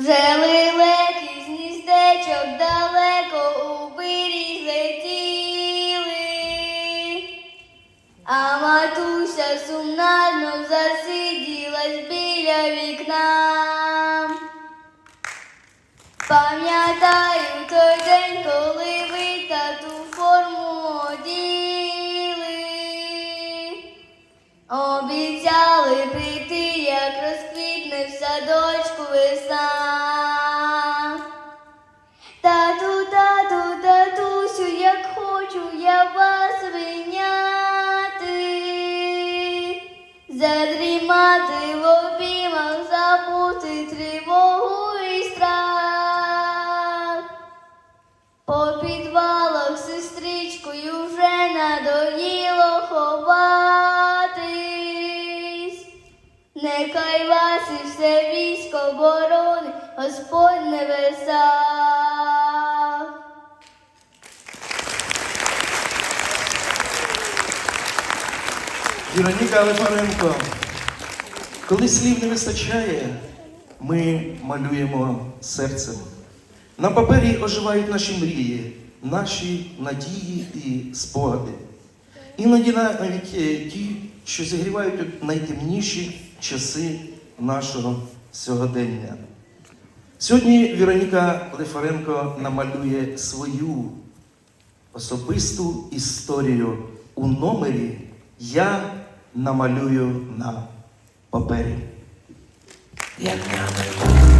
Вже лелеки з гніздечок далеко у вирій злетіли, а матуся сумнадно засиділась біля вікна. Пам'ятаю той день, коли садочку весна. Тату, тату, татусю, як хочу я вас виняти, задрімати в обіймах, забути тривогу і страх. По підвалах сестричкою вже надоїло ховатись. Нехай вас і все військо борони, Господь небеса. Віроніка Лефаренко. Коли слів не вистачає, ми малюємо серцем. На папері оживають наші мрії, наші надії і спогади. Іноді навіть е, ті, що зігрівають найтемніші часи нашого сьогодення. Сьогодні Віроніка Лефаренко намалює свою особисту історію у номері Я намалюю на папері. Я намалюю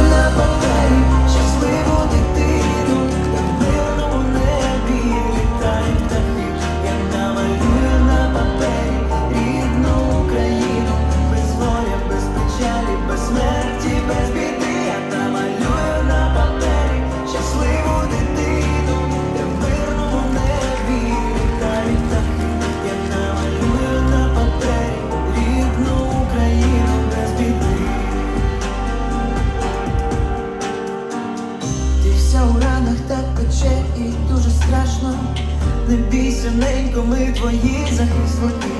на у ранах так пече і дуже страшно. Не бійся, ненько, ми твої захисники.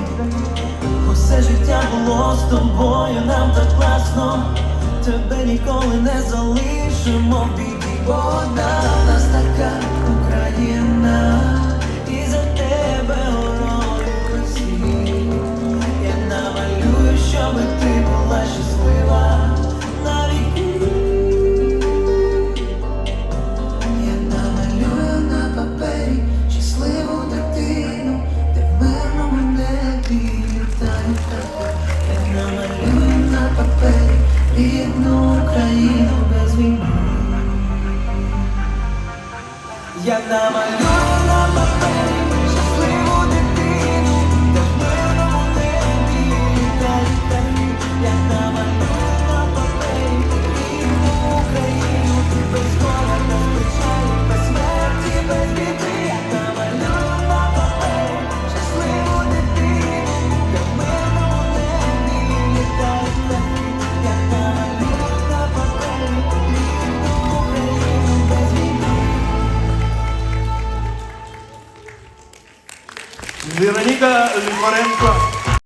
Усе життя було з тобою, нам так класно. Тебе ніколи не залишимо в біді, бо одна в нас така Україна, і за тебе горою всі. Я намалюю, щоби ти рідну Україну без війни. Я намалюю Віроніка Лефаренко